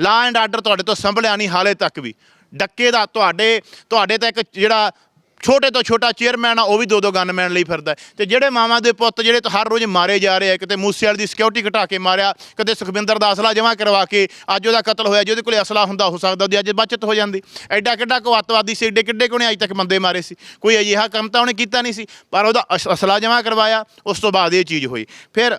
ਲਾ ਐਂਡ ਆਰਡਰ ਤੁਹਾਡੇ ਤੋਂ ਸੰਭਲਿਆ ਨਹੀਂ ਹਾਲੇ ਤੱਕ ਵੀ। ਡੱਕੇ ਦਾ ਤੁਹਾਡੇ ਤੁਹਾਡੇ ਤਾਂ ਇੱਕ ਜਿਹੜਾ ਛੋਟੇ ਤੋਂ ਛੋਟਾ ਚੇਅਰਮੈਨ ਆ, ਉਹ ਵੀ ਦੋ ਦੋ ਗਨਮੈਨ ਲਈ ਫਿਰਦਾ ਹੈ। ਤੇ ਜਿਹੜੇ ਮਾਵਾਂ ਦੇ ਪੁੱਤ ਜਿਹੜੇ ਤਾਂ ਹਰ ਰੋਜ਼ ਮਾਰੇ ਜਾ ਰਹੇ ਆ, ਕਿਤੇ ਮੂਸੇ ਵਾਲੀ ਦੀ ਸਿਕਿਉਰਿਟੀ ਘਟਾ ਕੇ ਮਾਰਿਆ, ਕਦੇ ਸੁਖਵਿੰਦਰ ਦਾ ਅਸਲਾ ਜਮ੍ਹਾਂ ਕਰਵਾ ਕੇ ਅੱਜ ਉਹਦਾ ਕਤਲ ਹੋਇਆ ਜਿਹਦੇ ਕੋਲੇ ਅਸਲਾ ਹੁੰਦਾ, ਹੋ ਸਕਦਾ ਉਹਦੀ ਅੱਜ ਬਚਤ ਹੋ ਜਾਂਦੀ। ਐਡਾ ਕਿੱਡਾ ਕੋ ਅੱਤਵਾਦੀ ਸੀ, ਐਡੇ ਕਿੱਡੇ ਕੋਨੇ ਅੱਜ ਤੱਕ ਬੰਦੇ ਮਾਰੇ ਸੀ। ਕੋਈ ਅਜਿਹਾ ਕੰਮ ਤਾਂ ਉਹਨੇ ਕੀਤਾ ਨਹੀਂ ਸੀ, ਪਰ ਉਹਦਾ ਅਸ- ਅਸਲਾ ਜਮ੍ਹਾਂ ਕਰਵਾਇਆ, ਉਸ ਤੋਂ ਬਾਅਦ ਇਹ ਚੀਜ਼ ਹੋਈ। ਫਿਰ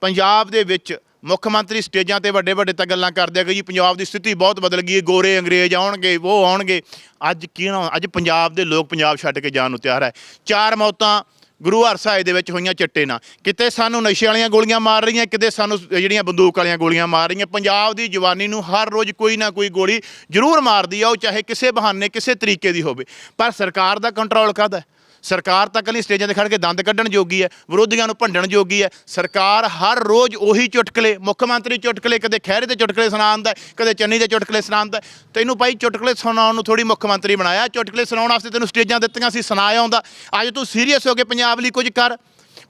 ਪੰਜਾਬ ਦੇ ਵਿੱਚ ਮੁੱਖ ਮੰਤਰੀ ਸਟੇਜਾਂ ਤੇ ਵੱਡੇ ਵੱਡੇ ਤਾਂ ਗੱਲਾਂ ਕਰਦੇ ਆ ਕਿ ਜੀ ਪੰਜਾਬ ਦੀ ਸਥਿਤੀ ਬਹੁਤ ਬਦਲ ਗਈ ਹੈ, ਗੋਰੇ ਅੰਗਰੇਜ਼ ਆਉਣਗੇ, ਉਹ ਆਉਣਗੇ। ਅੱਜ ਕੀ ਨਾ ਅੱਜ ਪੰਜਾਬ ਦੇ ਲੋਕ ਪੰਜਾਬ ਛੱਡ ਕੇ ਜਾਣ ਨੂੰ ਤਿਆਰ ਹੈ। ਚਾਰ ਮੌਤਾਂ ਗੁਰੂ ਹਰਸਾਏ ਦੇ ਵਿੱਚ ਹੋਈਆਂ ਚਿੱਟੇ ਨਾਲ। ਕਿਤੇ ਸਾਨੂੰ ਨਸ਼ੇ ਵਾਲੀਆਂ ਗੋਲੀਆਂ ਮਾਰ ਰਹੀਆਂ, ਕਿਤੇ ਸਾਨੂੰ ਜਿਹੜੀਆਂ ਬੰਦੂਕ ਵਾਲੀਆਂ ਗੋਲੀਆਂ ਮਾਰ ਰਹੀਆਂ, ਪੰਜਾਬ ਦੀ ਜਵਾਨੀ ਨੂੰ ਹਰ ਰੋਜ਼ ਕੋਈ ਨਾ ਕੋਈ ਗੋਲੀ ਜ਼ਰੂਰ ਮਾਰਦੀ ਆ, ਉਹ ਚਾਹੇ ਕਿਸੇ ਬਹਾਨੇ, ਕਿਸੇ ਤਰੀਕੇ ਦੀ ਹੋਵੇ। ਪਰ ਸਰਕਾਰ ਦਾ ਕੰਟਰੋਲ ਕਾਹਦਾ ਸਰਕਾਰ ਤਾਂ ਕੱਲੀ ਸਟੇਜਾਂ ਤੇ ਖੜ ਕੇ ਦੰਦ ਕੱਢਣ ਜੋਗੀ ਹੈ ਵਿਰੋਧੀਆਂ ਨੂੰ ਭੰਡਣ ਜੋਗੀ ਹੈ। ਸਰਕਾਰ ਹਰ ਰੋਜ਼ ਉਹੀ ਚੁਟਕਲੇ ਮੁੱਖ ਮੰਤਰੀ ਚੁਟਕਲੇ ਕਦੇ ਖਹਿਰੇ ਦੇ ਚੁਟਕਲੇ ਸੁਣਾਉਂਦਾ ਹੈ, ਕਦੇ ਚੰਨੀ ਦੇ ਚੁਟਕਲੇ ਸੁਣਾਉਂਦਾ ਹੈ। ਤੈਨੂੰ ਭਾਈ ਚੁਟਕਲੇ ਸੁਣਾਉਣ ਨੂੰ ਥੋੜੀ ਮੁੱਖ ਮੰਤਰੀ ਬਣਾਇਆ ਚੁਟਕਲੇ ਸੁਣਾਉਣ ਵਾਸਤੇ ਤੈਨੂੰ ਸਟੇਜਾਂ ਦਿੱਤੀਆਂ ਸੀ ਸੁਣਾਇਆ ਆਉਂਦਾ ਅੱਜ ਤੂੰ ਸੀਰੀਅਸ ਹੋ ਕੇ ਪੰਜਾਬ ਲਈ ਕੁਝ ਕਰ।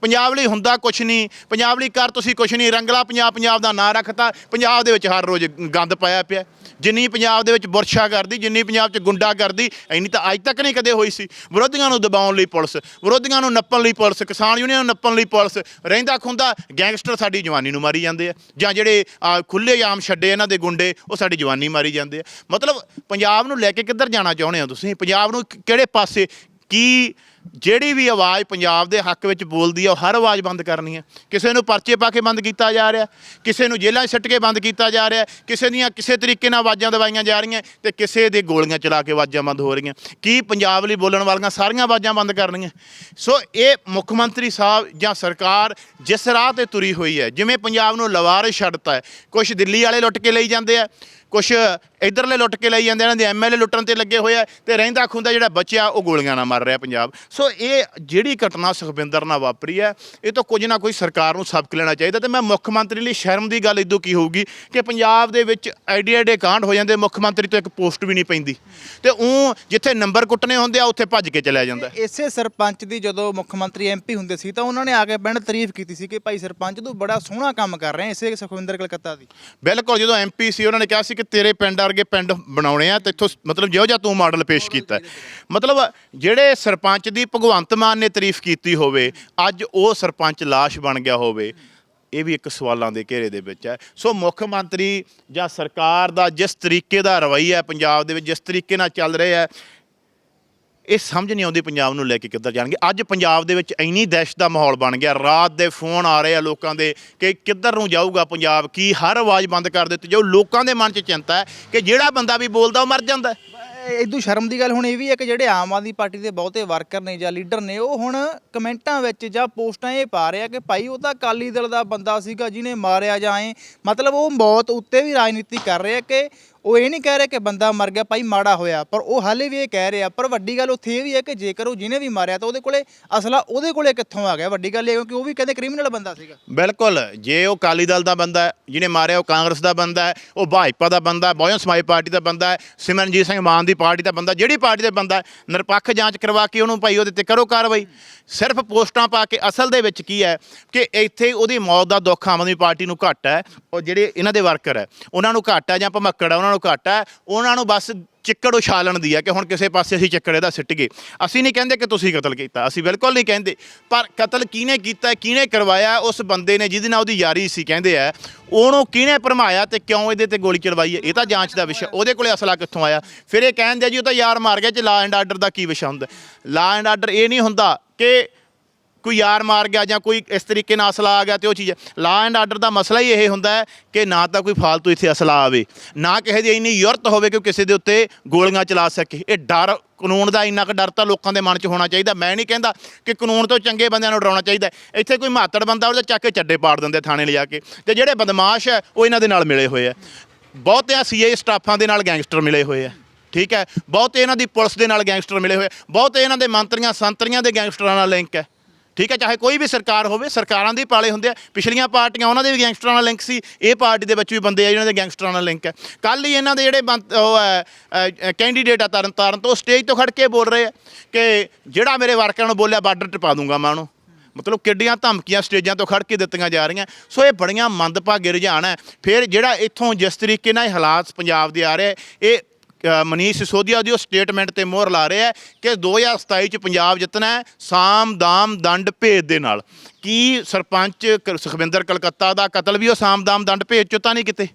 ਪੰਜਾਬ ਲਈ ਹੁੰਦਾ ਕੁਛ ਨਹੀਂ ਪੰਜਾਬ ਲਈ ਕਰ ਤੁਸੀਂ ਕੁਛ ਨਹੀਂ ਰੰਗਲਾ ਪੰਜਾਬ ਪੰਜਾਬ ਦਾ ਨਾਂ ਰੱਖਤਾ। ਪੰਜਾਬ ਦੇ ਵਿੱਚ ਹਰ ਰੋਜ਼ ਗੰਦ ਪਾਇਆ ਪਿਆ। ਜਿੰਨੀ ਪੰਜਾਬ ਦੇ ਵਿੱਚ ਬੁਰਸ਼ਾ ਕਰਦੀ, ਜਿੰਨੀ ਪੰਜਾਬ 'ਚ ਗੁੰਡਾ ਕਰਦੀ, ਇੰਨੀ ਤਾਂ ਅੱਜ ਤੱਕ ਨਹੀਂ ਕਦੇ ਹੋਈ ਸੀ। ਵਿਰੋਧੀਆਂ ਨੂੰ ਦਬਾਉਣ ਲਈ ਪੁਲਿਸ, ਵਿਰੋਧੀਆਂ ਨੂੰ ਨੱਪਣ ਲਈ ਪੁਲਿਸ, ਕਿਸਾਨ ਯੂਨੀਅਨ ਨੂੰ ਨੱਪਣ ਲਈ ਪੁਲਿਸ, ਰਹਿੰਦਾ ਖੁੰਦਾ ਗੈਂਗਸਟਰ ਸਾਡੀ ਜਵਾਨੀ ਨੂੰ ਮਾਰੀ ਜਾਂਦੇ ਆ, ਜਾਂ ਜਿਹੜੇ ਖੁੱਲੇ ਆਮ ਛੱਡੇ ਇਹਨਾਂ ਦੇ ਗੁੰਡੇ, ਉਹ ਸਾਡੀ ਜਵਾਨੀ ਮਾਰੀ ਜਾਂਦੇ ਆ। ਮਤਲਬ ਪੰਜਾਬ ਨੂੰ ਲੈ ਕੇ ਕਿੱਧਰ ਜਾਣਾ ਚਾਹੁੰਦੇ ਹੋ ਤੁਸੀਂ? ਪੰਜਾਬ ਨੂੰ ਕਿਹੜੇ ਪਾਸੇ, ਕੀ ਜਿਹੜੀ ਵੀ ਆਵਾਜ਼ ਪੰਜਾਬ ਦੇ ਹੱਕ ਵਿੱਚ ਬੋਲਦੀ ਹੈ ਉਹ ਹਰ ਆਵਾਜ਼ ਬੰਦ ਕਰਨੀ ਹੈ ਕਿਸੇ ਨੂੰ ਪਰਚੇ ਪਾ ਕੇ ਬੰਦ ਕੀਤਾ ਜਾ ਰਿਹਾ, ਕਿਸੇ ਨੂੰ ਜੇਲ੍ਹਾਂ 'ਚ ਸੱਟ ਕੇ ਬੰਦ ਕੀਤਾ ਜਾ ਰਿਹਾ, ਕਿਸੇ ਦੀਆਂ ਕਿਸੇ ਤਰੀਕੇ ਨਾਲ ਆਵਾਜ਼ਾਂ ਦਵਾਈਆਂ ਜਾ ਰਹੀਆਂ ਤੇ ਕਿਸੇ ਦੇ ਗੋਲੀਆਂ ਚਲਾ ਕੇ ਆਵਾਜ਼ਾਂ ਬੰਦ ਹੋ ਰਹੀਆਂ। ਕੀ ਪੰਜਾਬ ਲਈ ਬੋਲਣ ਵਾਲੀਆਂ ਸਾਰੀਆਂ ਆਵਾਜ਼ਾਂ ਬੰਦ ਕਰਨੀਆਂ? ਸੋ ਇਹ ਮੁੱਖ ਮੰਤਰੀ ਸਾਹਿਬ ਜਾਂ ਸਰਕਾਰ ਜਿਸ ਰਾਹ ਤੇ ਤੁਰੀ ਹੋਈ ਹੈ, ਜਿਵੇਂ ਪੰਜਾਬ ਨੂੰ ਲਵਾਰਿਸ ਛੱਡਤਾ ਹੈ ਕੁਝ ਦਿੱਲੀ ਵਾਲੇ ਲੁੱਟ ਕੇ ਲਈ ਜਾਂਦੇ ਆ ਕੁਝ ਇਧਰਲੇ ਲੁੱਟ ਕੇ ਲਈ ਜਾਂਦੇ ਇਹਨਾਂ ਦੇ ਐਮਐਲਏ ਲੁੱਟਣ ਤੇ ਲੱਗੇ ਹੋਏ ਆ ਤੇ ਰਹਿੰਦਾ ਖੁੰਦਾ ਜਿਹੜਾ ਬਚਿਆ ਉਹ ਗੋਲੀਆਂ ਨਾਲ ਮਰ ਰਿਹਾ ਪੰਜਾਬ। ਸੋ ਇਹ ਜਿਹੜੀ ਘਟਨਾ ਸੁਖਬਿੰਦਰ ਨਾਲ ਵਾਪਰੀ ਹੈ ਇਹ ਤੋਂ ਕੁਝ ਨਾ ਕੋਈ ਸਰਕਾਰ ਨੂੰ ਸਬਕ ਲੈਣਾ ਚਾਹੀਦਾ ਤੇ ਮੈਂ ਮੁੱਖ ਮੰਤਰੀ ਲਈ ਸ਼ਰਮ ਦੀ ਗੱਲ ਇਦੋਂ ਕੀ ਹੋਊਗੀ ਕਿ ਪੰਜਾਬ ਦੇ ਵਿੱਚ ਐਡੇ ਐਡੇ ਕਾਂਡ ਹੋ ਜਾਂਦੇ ਮੁੱਖ ਮੰਤਰੀ ਤੋਂ ਇੱਕ ਪੋਸਟ ਵੀ ਨਹੀਂ ਪੈਂਦੀ। ਤੇ ਉਹ ਜਿੱਥੇ ਨੰਬਰ ਕੁੱਟਨੇ ਹੁੰਦੇ ਆ ਉੱਥੇ ਭੱਜ ਕੇ ਚਲਿਆ ਜਾਂਦਾ। ਇਸੇ ਸਰਪੰਚ ਦੀ ਜਦੋਂ ਮੁੱਖ ਮੰਤਰੀ ਐਮਪੀ ਹੁੰਦੇ ਸੀ ਤਾਂ ਉਹਨਾਂ ਨੇ ਆ ਕੇ ਪਿੰਡ ਤਾਰੀਫ ਕੀਤੀ ਸੀ ਕਿ ਭਾਈ ਸਰਪੰਚ ਤੂੰ ਬੜਾ ਸੋਹਣਾ ਕੰਮ ਕਰ ਰਿਹਾ ਇਸੇ ਸੁਖਵਿੰਦਰ ਕਲਕੱਤਾ ਦੀ। ਬਿਲਕੁਲ ਜਦੋਂ ਐਮਪੀ ਸੀ ਉਹਨਾਂ ਨੇ ਕਿਹਾ ਸੀ ਕਿ ਤੇਰੇ ਪਿੰਡ ਵਰਗੇ ਪਿੰਡ ਬਣਾਉਣੇ ਆ ਤੇ ਇੱਥੋਂ ਮਤਲਬ ਜਿਹੋ ਜਿਹਾ ਤੂੰ ਮਾਡਲ ਪੇਸ਼ ਕੀਤਾ ਹੈ। ਮਤਲਬ ਜਿਹੜੇ ਸਰਪੰਚ ਦੀ ਭਗਵੰਤ ਮਾਨ ਨੇ ਤਾਰੀਫ ਕੀਤੀ ਹੋਵੇ, ਅੱਜ ਉਹ ਸਰਪੰਚ ਲਾਸ਼ ਬਣ ਗਿਆ ਹੋਵੇ, ਇਹ ਵੀ ਇੱਕ ਸਵਾਲਾਂ ਦੇ ਘੇਰੇ ਦੇ ਵਿੱਚ ਹੈ ਸੋ ਮੁੱਖ ਮੰਤਰੀ ਜਾਂ ਸਰਕਾਰ ਦਾ ਜਿਸ ਤਰੀਕੇ ਦਾ ਰਵੱਈਆ ਹੈ, ਪੰਜਾਬ ਦੇ ਵਿੱਚ ਜਿਸ ਤਰੀਕੇ ਨਾਲ ਚੱਲ ਰਿਹਾ ਹੈ ਇਹ ਸਮਝ ਨਹੀਂ ਆਉਂਦੀ ਪੰਜਾਬ ਨੂੰ ਲੈ ਕੇ ਕਿੱਧਰ ਜਾਣਗੇ। ਅੱਜ ਪੰਜਾਬ ਦੇ ਵਿੱਚ ਇੰਨੀ ਦਹਿਸ਼ਤ ਦਾ ਮਾਹੌਲ ਬਣ ਗਿਆ, ਰਾਤ ਦੇ ਫੋਨ ਆ ਰਹੇ ਆ ਲੋਕਾਂ ਦੇ ਕਿ ਕਿੱਧਰ ਨੂੰ ਜਾਊਗਾ ਪੰਜਾਬ, ਕੀ ਹਰ ਆਵਾਜ਼ ਬੰਦ ਕਰ ਦਿੱਤੀ ਜੋ ਲੋਕਾਂ ਦੇ ਮਨ 'ਚ ਚਿੰਤਾ ਹੈ ਕਿ ਜਿਹੜਾ ਬੰਦਾ ਵੀ ਬੋਲਦਾ ਉਹ ਮਰ ਜਾਂਦਾ ਹੈ। ਇਦੋਂ ਸ਼ਰਮ ਦੀ ਗੱਲ ਹੁਣ ਇਹ ਵੀ ਹੈ ਕਿ ਜਿਹੜੇ ਆਮ ਆਦਮੀ ਪਾਰਟੀ ਦੇ ਬਹੁਤੇ ਵਰਕਰ ਨੇ ਜਾਂ ਲੀਡਰ ਨੇ, ਉਹ ਹੁਣ ਕਮੈਂਟਾਂ ਵਿੱਚ ਜਾਂ ਪੋਸਟਾਂ ਇਹ ਪਾ ਰਿਹਾ ਕਿ ਭਾਈ ਉਹ ਤਾਂ ਅਕਾਲੀ ਦਲ ਦਾ ਬੰਦਾ ਸੀਗਾ ਜਿਹਨੇ ਮਾਰਿਆ ਜਾਂ ਐਂ। ਮਤਲਬ ਉਹ ਮੌਤ ਉੱਤੇ ਵੀ ਰਾਜਨੀਤੀ ਕਰ ਰਿਹਾ ਕਿ ਉਹ ਇਹ ਨਹੀਂ ਕਹਿ ਰਿਹਾ ਕਿ ਬੰਦਾ ਮਰ ਗਿਆ, ਭਾਈ ਮਾੜਾ ਹੋਇਆ, ਪਰ ਉਹ ਹਾਲੇ ਵੀ ਇਹ ਕਹਿ ਰਿਹਾ, ਪਰ ਵੱਡੀ ਗੱਲ ਉੱਥੇ ਇਹ ਵੀ ਹੈ ਕਿ ਜੇਕਰ ਉਹ ਜਿਹਨੇ ਵੀ ਮਾਰਿਆ ਤਾਂ ਉਹਦੇ ਕੋਲੇ ਅਸਲਾ ਉਹਦੇ ਕੋਲੇ ਕਿੱਥੋਂ ਆ ਗਿਆ? ਵੱਡੀ ਗੱਲ ਇਹ ਕਿਉਂਕਿ ਉਹ ਵੀ ਕਹਿੰਦੇ ਕ੍ਰਿਮੀਨਲ ਬੰਦਾ ਸੀਗਾ। ਬਿਲਕੁਲ, ਜੇ ਉਹ ਕਾਲੀ ਦਲ ਦਾ ਬੰਦਾ ਹੈ, ਜਿਹਨੇ ਮਾਰਿਆ ਉਹ ਕਾਂਗਰਸ ਦਾ ਬੰਦਾ ਹੈ, ਉਹ ਭਾਜਪਾ ਦਾ ਬੰਦਾ ਹੈ, ਬਹੁਜਨ ਸਮਾਜ ਪਾਰਟੀ ਦਾ ਬੰਦਾ ਹੈ, ਸਿਮਰਨਜੀਤ ਸਿੰਘ ਮਾਨ ਦੀ ਪਾਰਟੀ ਦਾ ਬੰਦਾ, ਜਿਹੜੀ ਪਾਰਟੀ ਦਾ ਬੰਦਾ ਹੈ, ਨਿਰਪੱਖ ਜਾਂਚ ਕਰਵਾ ਕੇ ਉਹਨੂੰ ਭਾਈ ਉਹਦੇ ਤੇ ਕਰੋ ਕਾਰਵਾਈ। ਸਿਰਫ ਪੋਸਟਾਂ ਪਾ ਕੇ ਅਸਲ ਦੇ ਵਿੱਚ ਕੀ ਹੈ ਕਿ ਇੱਥੇ ਉਹਦੀ ਮੌਤ ਦਾ ਦੁੱਖ ਆਮ ਆਦਮੀ ਪਾਰਟੀ ਨੂੰ ਘੱਟ ਹੈ, ਉਹ ਜਿਹੜੇ ਇਹਨਾਂ ਦੇ ਵਰਕਰ ਹੈ, ਉਹਨਾਂ ਨੂੰ ਘੱਟ ਹੈ ਜਾਂ ਭਮੱਕੜ ਹੈ, ਉਹਨਾਂ ਨੂੰ ਘੱਟ ਹੈ, ਉਹਨਾਂ ਨੂੰ ਬਸ ਚਿੱਕੜ ਉਛਾਲਣ ਦੀ ਹੈ ਕਿ ਹੁਣ ਕਿਸੇ ਪਾਸੇ ਅਸੀਂ ਚਿੱਕੜ ਇਹਦਾ ਸਿੱਟ ਗਏ। ਅਸੀਂ ਨਹੀਂ ਕਹਿੰਦੇ ਕਿ ਤੁਸੀਂ ਕਤਲ ਕੀਤਾ, ਅਸੀਂ ਬਿਲਕੁਲ ਨਹੀਂ ਕਹਿੰਦੇ। ਪਰ ਕਤਲ ਕਿਹਨੇ ਕੀਤਾ ਕਿਹਨੇ ਕਰਵਾਇਆ, ਉਸ ਬੰਦੇ ਨੇ ਜਿਹਦੇ ਨਾਲ ਉਹਦੀ ਯਾਰੀ ਸੀ, ਕਹਿੰਦੇ ਆ, ਉਹਨੂੰ ਕਿਹਨੇ ਭਰਮਾਇਆ ਤੇ ਕਿਉਂ ਇਹਦੇ ਤੇ ਗੋਲੀ ਚਲਵਾਈ ਹੈ, ਇਹ ਤਾਂ ਜਾਂਚ ਦਾ ਵਿਸ਼ਾ, ਉਹਦੇ ਕੋਲੇ ਅਸਲਾ ਕਿੱਥੋਂ ਆਇਆ? ਫਿਰ ਇਹ ਕਹਿੰਦੇ ਆ ਜੀ, ਉਹ ਤਾਂ ਯਾਰ ਮਾਰ ਗਿਆ ਚ ਲਾ ਐਂਡ ਆਰਡਰ ਦਾ ਕੀ ਵਿਸ਼ਾ ਹੁੰਦਾ? ਲਾ ਐਂਡ ਆਰਡਰ ਇਹ ਨਹੀਂ ਹੁੰਦਾ ਕਿ ਕੋਈ ਯਾਰ ਮਾਰ ਗਿਆ ਜਾਂ ਕੋਈ ਇਸ ਤਰੀਕੇ ਨਾਲ ਅਸਲਾ ਆ ਗਿਆ ਤੇ ਉਹ ਚੀਜ਼ ਲਾ ਐਂਡ ਆਰਡਰ ਦਾ ਮਸਲਾ ਹੀ ਇਹ ਹੁੰਦਾ ਹੈ ਕਿ ਨਾ ਤਾਂ ਕੋਈ ਫਾਲਤੂ ਇੱਥੇ ਅਸਲਾ ਆਵੇ, ਨਾ ਕਿਸੇ ਦੀ ਇੰਨੀ ਯੁਰਤ ਹੋਵੇ ਕਿ ਉਹ ਕਿਸੇ ਦੇ ਉੱਤੇ ਗੋਲੀਆਂ ਚਲਾ ਸਕੇ। ਇਹ ਡਰ, ਕਾਨੂੰਨ ਦਾ ਇੰਨਾ ਕੁ ਡਰ ਤਾਂ ਲੋਕਾਂ ਦੇ ਮਨ 'ਚ ਹੋਣਾ ਚਾਹੀਦਾ। ਮੈਂ ਨਹੀਂ ਕਹਿੰਦਾ ਕਿ ਕਾਨੂੰਨ ਤੋਂ ਚੰਗੇ ਬੰਦਿਆਂ ਨੂੰ ਡਰਾਉਣਾ ਚਾਹੀਦਾ ਇੱਥੇ ਕੋਈ ਮਾਤੜ ਬੰਦਾ ਉਹਦੇ ਚੱਕ ਕੇ ਚੱਡੇ ਪਾੜ ਦਿੰਦੇ ਥਾਣੇ ਲਿਜਾ ਕੇ ਤੇ ਜਿਹੜੇ ਬਦਮਾਸ਼ ਹੈ, ਉਹ ਇਹਨਾਂ ਦੇ ਨਾਲ ਮਿਲੇ ਹੋਏ ਆ। ਬਹੁਤਿਆਂ ਸੀਏ ਸਟਾਫਾਂ ਦੇ ਨਾਲ ਗੈਂਗਸਟਰ ਮਿਲੇ ਹੋਏ ਆ, ਠੀਕ ਹੈ? ਬਹੁਤੇ ਇਹਨਾਂ ਦੀ ਪੁਲਿਸ ਦੇ ਨਾਲ ਗੈਂਗਸਟਰ ਮਿਲੇ ਹੋਏ ਬਹੁਤੇ ਇਹਨਾਂ ਦੇ ਮੰਤਰੀਆਂ, ਸੰਤਰੀਆਂ ਦੇ ਗੈਂਗਸਟਰਾਂ ਨਾਲ ਲਿੰਕ ਹੈ। ਠੀਕ ਹੈ, ਚਾਹੇ ਕੋਈ ਵੀ ਸਰਕਾਰ ਹੋਵੇ, ਸਰਕਾਰਾਂ ਦੇ ਪਾਲੇ ਹੁੰਦੇ ਆ। ਪਿਛਲੀਆਂ ਪਾਰਟੀਆਂ, ਉਹਨਾਂ ਦੇ ਵੀ ਗੈਂਗਸਟਰਾਂ ਨਾਲ ਲਿੰਕ ਸੀ। ਇਹ ਪਾਰਟੀ ਦੇ ਵਿੱਚ ਵੀ ਬੰਦੇ ਆ, ਜਿਹਨਾਂ ਦੇ ਗੈਂਗਸਟਰਾਂ ਨਾਲ ਲਿੰਕ ਹੈ। ਕੱਲ ਹੀ ਇਹਨਾਂ ਦੇ ਜਿਹੜੇ ਬੰਦ- ਉਹ ਹੈ ਕੈਂਡੀਡੇਟ ਆ ਤਰਨ ਤਾਰਨ ਤੋਂ ਸਟੇਜ ਤੋਂ ਖੜ ਕੇ ਬੋਲ ਰਹੇ ਆ ਕਿ ਜਿਹੜਾ ਮੇਰੇ ਵਰਕਰਾਂ ਨੂੰ ਬੋਲਿਆ, ਬਾਰਡਰ ਟਪਾ ਦੂੰਗਾ ਮੈਂ ਉਹਨੂੰ। ਮਤਲਬ ਕਿੱਡੀਆਂ ਧਮਕੀਆਂ ਸਟੇਜਾਂ ਤੋਂ ਖੜ ਕੇ ਦਿੱਤੀਆਂ ਜਾ ਰਹੀਆਂ। ਸੋ ਇਹ ਬੜੀਆਂ ਮੰਦਭਾਗੇ ਰੁਝਾਨ ਹੈ। ਫਿਰ ਜਿਹੜਾ ਇੱਥੋਂ ਜਿਸ ਤਰੀਕੇ ਨਾਲ ਇਹ ਹਾਲਾਤ ਪੰਜਾਬ ਦੇ ਆ ਰਹੇ ਇਹ ਮਨੀਸ਼ ਸਿਸੋਦੀਆ ਦੀ ਉਹ ਸਟੇਟਮੈਂਟ ਤੇ ਮੋਹਰ ਲਾ ਰਿਹਾ ਹੈ ਕਿ 2027 ਚ ਪੰਜਾਬ ਜਿੱਤਣਾ ਹੈ, ਸਾਮ ਦਾਮ ਦੰਡ ਭੇਦ ਦੇ ਨਾਲ। ਕੀ ਸਰਪੰਚ ਕ- ਸੁਖਵਿੰਦਰ ਕਲਕੱਤਾ ਦਾ ਕਤਲ ਵੀ ਉਹ ਸਾਮ ਦਾਮ ਦੰਡ ਭੇਦ ਚੋਂ ਤਾਂ ਨਹੀਂ ਕਿਤੇ?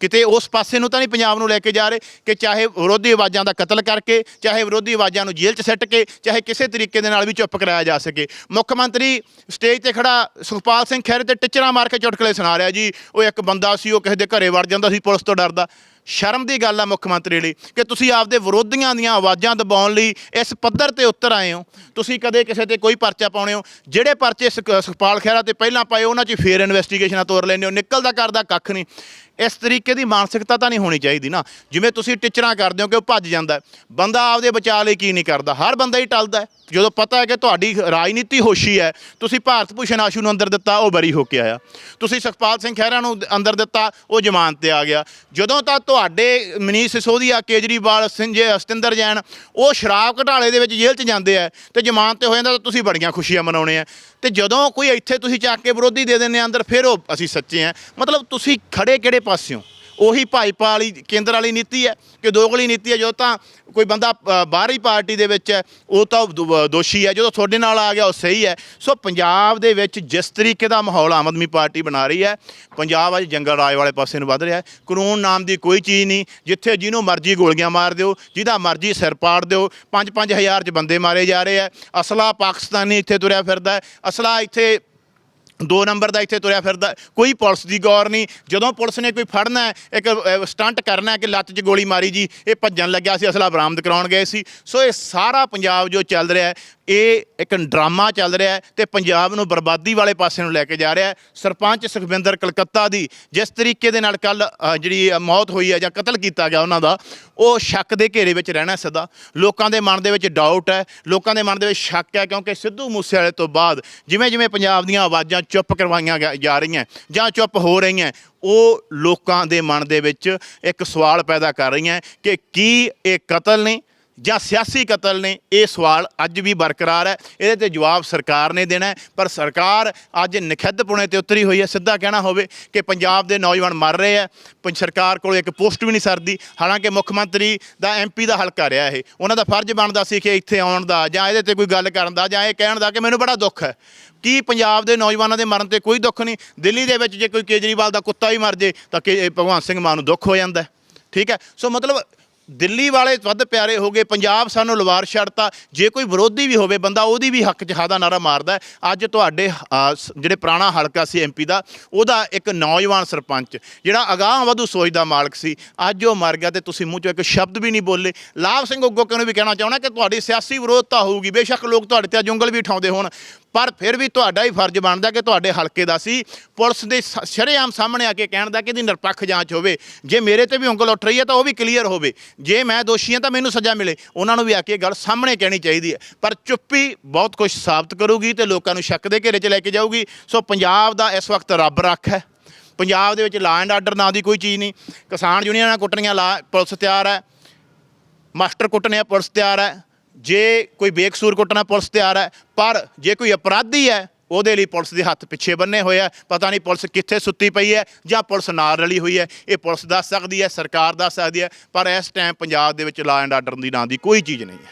ਕਿਤੇ ਉਸ ਪਾਸੇ ਨੂੰ ਤਾਂ ਨਹੀਂ ਪੰਜਾਬ ਨੂੰ ਲੈ ਕੇ ਜਾ ਰਹੇ ਕਿ ਚਾਹੇ ਵਿਰੋਧੀ ਆਵਾਜ਼ਾਂ ਦਾ ਕਤਲ ਕਰਕੇ, ਚਾਹੇ ਵਿਰੋਧੀ ਆਵਾਜ਼ਾਂ ਨੂੰ ਜੇਲ੍ਹ 'ਚ ਸੱਟ ਕੇ, ਚਾਹੇ ਕਿਸੇ ਤਰੀਕੇ ਦੇ ਨਾਲ ਵੀ ਚੁੱਪ ਕਰਾਇਆ ਜਾ ਸਕੇ। ਮੁੱਖ ਮੰਤਰੀ ਸਟੇਜ ਤੇ ਖੜਾ ਸੁਖਪਾਲ ਸਿੰਘ ਖਹਿਰੇ ਤੇ ਟਿਚਰਾਂ ਮਾਰ ਕੇ ਚੁਟਕਲੇ ਸੁਣਾ ਰਿਹਾ ਜੀ। ਉਹ ਇੱਕ ਬੰਦਾ ਸੀ, ਉਹ ਕਿਸੇ ਦੇ ਘਰੇ ਵੜ ਜਾਂਦਾ ਸੀ, ਪੁਲਿਸ ਤੋਂ ਡਰਦਾ। ਸ਼ਰਮ ਦੀ ਗੱਲ ਆ ਮੁੱਖ ਮੰਤਰੀ ਲਈ ਕਿ ਤੁਸੀਂ ਆਪਦੇ ਵਿਰੋਧੀਆਂ ਦੀਆਂ ਆਵਾਜ਼ਾਂ ਦਬਾਉਣ ਲਈ ਇਸ ਪੱਧਰ ਤੇ ਉੱਤਰ ਆਏ ਹੋ। ਤੁਸੀਂ ਕਦੇ ਕਿਸੇ ਤੇ ਕੋਈ ਪਰਚਾ ਪਾਉਣੇ ਹੋ। ਜਿਹੜੇ ਪਰਚੇ ਸੁਖ- ਸੁਖਪਾਲ ਖਹਿਰਾ ਤੇ ਪਹਿਲਾਂ ਪਾਏ, ਉਹਨਾਂ 'ਚ ਫੇਰ ਇਨਵੈਸਟੀਗੇਸ਼ਨਾਂ ਤੋਰ ਲੈਂਦੇ ਹੋ। ਨਿਕਲਦਾ ਕਰਦਾ ਕੱਖ ਨਹੀਂ। ਇਸ ਤਰੀਕੇ ਦੀ ਮਾਨਸਿਕਤਾ ਤਾਂ ਨਹੀਂ ਹੋਣੀ ਚਾਹੀਦੀ ਨਾ। ਜਿਵੇਂ ਤੁਸੀਂ ਟਿਚਰਾਂ ਕਰਦੇ ਹੋ ਕਿ ਉਹ ਭੱਜ ਜਾਂਦਾ ਬੰਦਾ ਆਪਦੇ ਬਚਾਅ ਲਈ ਕੀ ਨਹੀਂ ਕਰਦਾ। ਹਰ ਬੰਦਾ ਹੀ ਟਲਦਾ ਜਦੋਂ ਪਤਾ ਹੈ ਕਿ ਤੁਹਾਡੀ ਰਾਜਨੀਤੀ ਹੋਸ਼ੀ ਹੈ, ਤੁਸੀਂ ਭਾਰਤ ਭੂਸ਼ਣ ਆਸ਼ੂ ਨੂੰ ਅੰਦਰ ਦਿੱਤਾ, ਉਹ ਬਰੀ ਹੋ ਕੇ ਆਇਆ। ਤੁਸੀਂ ਸੁਖਪਾਲ ਸਿੰਘ ਖਹਿਰਾ ਨੂੰ ਅੰਦਰ ਦਿੱਤਾ, ਉਹ ਜ਼ਮਾਨਤ ਤੇ ਆ ਗਿਆ। ਜਦੋਂ ਤਾਂ ਤੁਹਾਡੇ ਮਨੀਸ਼ ਸਿਸੋਦੀਆ, ਕੇਜਰੀਵਾਲ, ਸਿੰਜੇ ਅਸਤਿੰਦਰ ਜੈਨ, ਉਹ ਸ਼ਰਾਬ ਘਟਾਲੇ ਦੇ ਵਿੱਚ ਜੇਲ੍ਹ 'ਚ ਜਾਂਦੇ ਆ ਤੇ ਜ਼ਮਾਨਤ ਤੇ ਹੋ ਜਾਂਦਾ ਤਾਂ ਤੁਸੀਂ ਬੜੀਆਂ ਖੁਸ਼ੀਆਂ ਮਨਾਉਣੇ ਆ। ਤੇ ਜਦੋਂ ਕੋਈ ਇੱਥੇ ਤੁਸੀਂ ਚੱਕ ਕੇ ਵਿਰੋਧੀ ਦੇ ਦਿੰਦੇ ਆ ਅੰਦਰ, ਫਿਰ ਉਹ ਅਸੀਂ ਸੱਚੇ ਆ। ਮਤਲਬ ਤੁਸੀਂ ਖੜੇ ਕਿਹੜੇ ਪਾਸਿਓਂ। ਉਹੀ ਭਾਜਪਾ ਵਾਲੀ, ਕੇਂਦਰ ਵਾਲੀ ਨੀਤੀ ਹੈ ਕਿ ਦੋਗਲੀ ਨੀਤੀ ਹੈ, ਜਦੋਂ ਤਾਂ ਕੋਈ ਬੰਦਾ ਬਾਹਰੀ ਪਾਰਟੀ ਦੇ ਵਿੱਚ ਹੈ, ਉਹ ਤਾਂ ਦੋ- ਦੋਸ਼ੀ ਹੈ, ਜਦੋਂ ਤੁਹਾਡੇ ਨਾਲ ਆ ਗਿਆ, ਉਹ ਸਹੀ ਹੈ। ਸੋ ਪੰਜਾਬ ਦੇ ਵਿੱਚ ਜਿਸ ਤਰੀਕੇ ਦਾ ਮਾਹੌਲ ਆਮ ਆਦਮੀ ਪਾਰਟੀ ਬਣਾ ਰਹੀ ਹੈ, ਪੰਜਾਬ ਅੱਜ ਜੰਗਲ ਰਾਜ ਵਾਲੇ ਪਾਸੇ ਨੂੰ ਵੱਧ ਰਿਹਾ ਹੈ। ਕਾਨੂੰਨ ਨਾਮ ਦੀ ਕੋਈ ਚੀਜ਼ ਨਹੀਂ, ਜਿੱਥੇ ਜਿਹਨੂੰ ਮਰਜ਼ੀ ਗੋਲੀਆਂ ਮਾਰ ਦਿਓ, ਜਿਹਦਾ ਮਰਜ਼ੀ ਸਿਰ ਪਾੜ ਦਿਓ 5-5 ਹਜ਼ਾਰ ਚ ਬੰਦੇ ਮਾਰੇ ਜਾ ਰਹੇ ਆ ਅਸਲਾ ਪਾਕਿਸਤਾਨੀ ਇੱਥੇ ਤੁਰਿਆ ਫਿਰਦਾ ਹੈ। ਅਸਲਾ ਇੱਥੇ ਦੋ ਨੰਬਰ ਦਾ ਇੱਥੇ ਤੁਰਿਆ ਫਿਰਦਾ, ਕੋਈ ਪੁਲਿਸ ਦੀ ਗੌਰ ਨਹੀਂ। ਜਦੋਂ ਪੁਲਿਸ ਨੇ ਕੋਈ ਫੜਨਾ ਇੱਕ ਸਟੰਟ ਕਰਨਾ ਕਿ ਲੱਤ 'ਚ ਗੋਲੀ ਮਾਰੀ ਜੀ, ਇਹ ਭੱਜਣ ਲੱਗਿਆ ਸੀ ਅਸਲਾ ਬਰਾਮਦ ਕਰਾਉਣ ਗਏ ਸੀ। ਸੋ ਇਹ ਸਾਰਾ ਪੰਜਾਬ ਜੋ ਚੱਲ ਰਿਹਾ ਇਹ ਇੱਕ ਡਰਾਮਾ ਚੱਲ ਰਿਹਾ ਹੈ ਤੇ ਪੰਜਾਬ ਨੂੰ ਬਰਬਾਦੀ ਵਾਲੇ ਪਾਸੇ ਨੂੰ ਲੈ ਕੇ ਜਾ ਰਿਹਾ ਹੈ। ਸਰਪੰਚ ਸੁਖਵਿੰਦਰ ਕਲਕੱਤਾ ਦੀ ਜਿਸ ਤਰੀਕੇ ਦੇ ਨਾਲ ਕੱਲ ਜਿਹੜੀ ਮੌਤ ਹੋਈ ਹੈ ਜਾਂ ਕਤਲ ਕੀਤਾ ਗਿਆ ਉਹਨਾਂ ਦਾ, ਉਹ ਸ਼ੱਕ ਦੇ ਘੇਰੇ ਵਿੱਚ ਰਹਿਣਾ ਸਦਾ। ਲੋਕਾਂ ਦੇ ਮਨ ਦੇ ਵਿੱਚ ਡਾਊਟ ਹੈ, ਲੋਕਾਂ ਦੇ ਮਨ ਦੇ ਵਿੱਚ ਸ਼ੱਕ ਹੈ ਕਿਉਂਕਿ ਸਿੱਧੂ ਮੂਸੇਵਾਲੇ ਤੋਂ ਬਾਅਦ ਜਿਵੇਂ ਜਿਵੇਂ ਪੰਜਾਬ ਦੀਆਂ ਆਵਾਜ਼ਾਂ ਚੁੱਪ ਕਰਵਾਈਆਂ ਗਿਆ- ਜਾ ਰਹੀਆਂ ਜਾਂ ਚੁੱਪ ਹੋ ਰਹੀਆਂ ਉਹ ਲੋਕਾਂ ਦੇ ਮਨ ਦੇ ਵਿੱਚ ਇੱਕ ਸਵਾਲ ਪੈਦਾ ਕਰ ਰਹੀਆਂ ਕਿ ਕੀ ਇਹ ਕਤਲ ਨੇ? ਜਾਂ ਸਿਆਸੀ ਕਤਲ ਨੇ, ਇਹ ਸਵਾਲ ਅੱਜ ਵੀ ਬਰਕਰਾਰ ਹੈ। ਇਹਦੇ ਤੇ ਜਵਾਬ ਸਰਕਾਰ ਨੇ ਦੇਣਾ ਪਰ ਸਰਕਾਰ ਅੱਜ ਨਖਿੱਧਪੁਣੇ ਤੇ ਉਤਰੀ ਹੋਈ ਹੈ। ਸਿੱਧਾ ਕਹਿਣਾ ਹੋਵੇ ਕਿ ਪੰਜਾਬ ਦੇ ਨੌਜਵਾਨ ਮਰ ਰਹੇ ਆ ਪੰਜ ਸਰਕਾਰ ਕੋਲ ਇੱਕ ਪੋਸਟ ਵੀ ਨਹੀਂ ਸਰਦੀ। ਹਾਲਾਂਕਿ ਮੁੱਖ ਮੰਤਰੀ ਦਾ ਐਮਪੀ ਦਾ ਹਲਕਾ ਰਿਹਾ ਇਹ। ਉਹਨਾਂ ਦਾ ਫਰਜ਼ ਬਣਦਾ ਸੀ ਕਿ ਇੱਥੇ ਆਉਣ ਦਾ ਜਾਂ ਇਹਦੇ ਤੇ ਕੋਈ ਗੱਲ ਕਰਨ ਦਾ ਜਾਂ ਇਹ ਕਹਿਣ ਦਾ ਕਿ ਮੈਨੂੰ ਬੜਾ ਦੁੱਖ ਹੈ। ਕੀ ਪੰਜਾਬ ਦੇ ਨੌਜਵਾਨਾਂ ਦੇ ਮਰਨ ਤੇ ਕੋਈ ਦੁੱਖ ਨਹੀਂ? ਦਿੱਲੀ ਦੇ ਵਿੱਚ ਜੇ ਕੋਈ ਕੇਜਰੀਵਾਲ ਦਾ ਕੁੱਤਾ ਵੀ ਮਰ ਜੇ, ਤਾਂ ਕਿ ਇਹ ਭਗਵੰਤ ਸਿੰਘ ਮਾਨ ਨੂੰ ਦੁੱਖ ਹੋ ਜਾਂਦਾ ਠੀਕ ਹੈ? ਸੋ ਮਤਲਬ ਦਿੱਲੀ ਵਾਲੇ ਵੱਧ ਪਿਆਰੇ ਹੋ ਗਏ, ਪੰਜਾਬ ਸਾਨੂੰ ਲਵਾਰ ਛੱਡਤਾ, ਜੇ ਕੋਈ ਵਿਰੋਧੀ ਵੀ ਹੋਵੇ, ਬੰਦਾ ਉਹਦੀ ਵੀ ਹੱਕ 'ਚ ਹਾਦਾ ਨਾਰਾ ਮਾਰਦਾ ਅੱਜ ਤੁਹਾਡੇ ਜਿਹੜੇ ਪੁਰਾਣਾ ਹਲਕਾ ਸੀ ਐਮਪੀ ਦਾ, ਉਹਦਾ ਇੱਕ ਨੌਜਵਾਨ ਸਰਪੰਚ, ਜਿਹੜਾ ਅਗਾਹ ਵਧੂ ਸੋਚ ਦਾ ਮਾਲਕ ਸੀ, ਅੱਜ ਉਹ ਮਰ ਗਿਆ ਤੇ ਤੁਸੀਂ ਮੂੰਹ 'ਚੋਂ ਇੱਕ ਸ਼ਬਦ ਵੀ ਨਹੀਂ ਬੋਲੇ। ਲਾਭ ਸਿੰਘ ਉੱਗੋਕੇ ਨੂੰ ਵੀ ਕਹਿਣਾ ਚਾਹੁੰਦਾ ਕਿ ਤੁਹਾਡੀ ਸਿਆਸੀ ਵਿਰੋਧਤਾ ਹੋਊਗੀ? ਬੇਸ਼ੱਕ ਲੋਕ ਤੁਹਾਡੇ ਤੇ ਅੱਜ ਉਂਗਲ ਵੀ ਉਠਾਉਂਦੇ ਹੋਣ। ਪਰ ਫਿਰ ਵੀ ਤੁਹਾਡਾ ਹੀ ਫਰਜ਼ ਬਣਦਾ ਕਿ ਤੁਹਾਡੇ ਹਲਕੇ ਦਾ ਸੀ। ਪੁਲਿਸ ਦੇ ਸ- ਸ਼ਰੇਆਮ ਸਾਹਮਣੇ ਆ ਕੇ ਕਹਿਣ ਦਾ ਕਿ ਇਹਦੀ ਨਿਰਪੱਖ ਜਾਂਚ ਹੋਵੇ। ਜੇ ਮੇਰੇ ਤੇ ਵੀ ਉਂਗਲ ਉੱਠ ਰਹੀ ਹੈ ਤਾਂ ਉਹ ਵੀ ਕਲੀਅਰ ਹੋਵੇ। ਜੇ ਮੈਂ ਦੋਸ਼ੀ ਹਾਂ ਤਾਂ ਮੈਨੂੰ ਸਜ਼ਾ ਮਿਲੇ। ਉਹਨਾਂ ਨੂੰ ਵੀ ਆ ਕੇ ਇਹ ਗੱਲ ਸਾਹਮਣੇ ਕਹਿਣੀ ਚਾਹੀਦੀ ਹੈ। ਪਰ ਚੁੱਪੀ ਬਹੁਤ ਕੁਝ ਸਾਬਤ ਕਰੂਗੀ ਤੇ ਲੋਕਾਂ ਨੂੰ ਸ਼ੱਕ ਦੇ ਘੇਰੇ 'ਚ ਲੈ ਕੇ ਜਾਊਗੀ। ਸੋ ਪੰਜਾਬ ਦਾ ਇਸ ਵਕਤ ਰੱਬ ਰੱਖ ਹੈ। ਪੰਜਾਬ ਦੇ ਵਿੱਚ ਲਾ ਐਂਡ ਆਰਡਰ ਨਾਂ ਦੀ ਕੋਈ ਚੀਜ਼ ਨਹੀਂ। ਕਿਸਾਨ ਯੂਨੀਅਨਾਂ ਕੁੱਟਣੀਆਂ ਲਾ, ਪੁਲਿਸ ਤਿਆਰ ਹੈ। ਮਾਸਟਰ ਕੁੱਟਣੇ ਆ, ਪੁਲਿਸ ਤਿਆਰ ਹੈ। ਜੇ ਕੋਈ ਬੇਕਸੂਰ ਕੁੱਟਣਾ ਪੁਲਿਸ ਤਿਆਰ ਹੈ, ਪਰ ਜੇ ਕੋਈ ਅਪਰਾਧੀ ਹੈ, ਉਹਦੇ ਲਈ ਪੁਲਿਸ ਦੇ ਹੱਥ ਪਿੱਛੇ ਬੰਨੇ ਹੋਏ ਆ ਪਤਾ ਨਹੀਂ ਪੁਲਿਸ ਕਿੱਥੇ ਸੁੱਤੀ ਪਈ ਹੈ ਜਾਂ ਪੁਲਿਸ ਨਾਲ ਰਲੀ ਹੋਈ ਹੈ। ਇਹ ਪੁਲਿਸ ਦੱਸ ਸਕਦੀ ਹੈ, ਸਰਕਾਰ ਦੱਸ ਸਕਦੀ ਹੈ, ਪਰ ਇਸ ਟਾਈਮ ਪੰਜਾਬ ਦੇ ਵਿੱਚ ਲਾ ਐਂਡ ਆਰਡਰ ਦੀ ਨਾਂ ਦੀ ਕੋਈ ਚੀਜ਼ ਨਹੀਂ ਹੈ।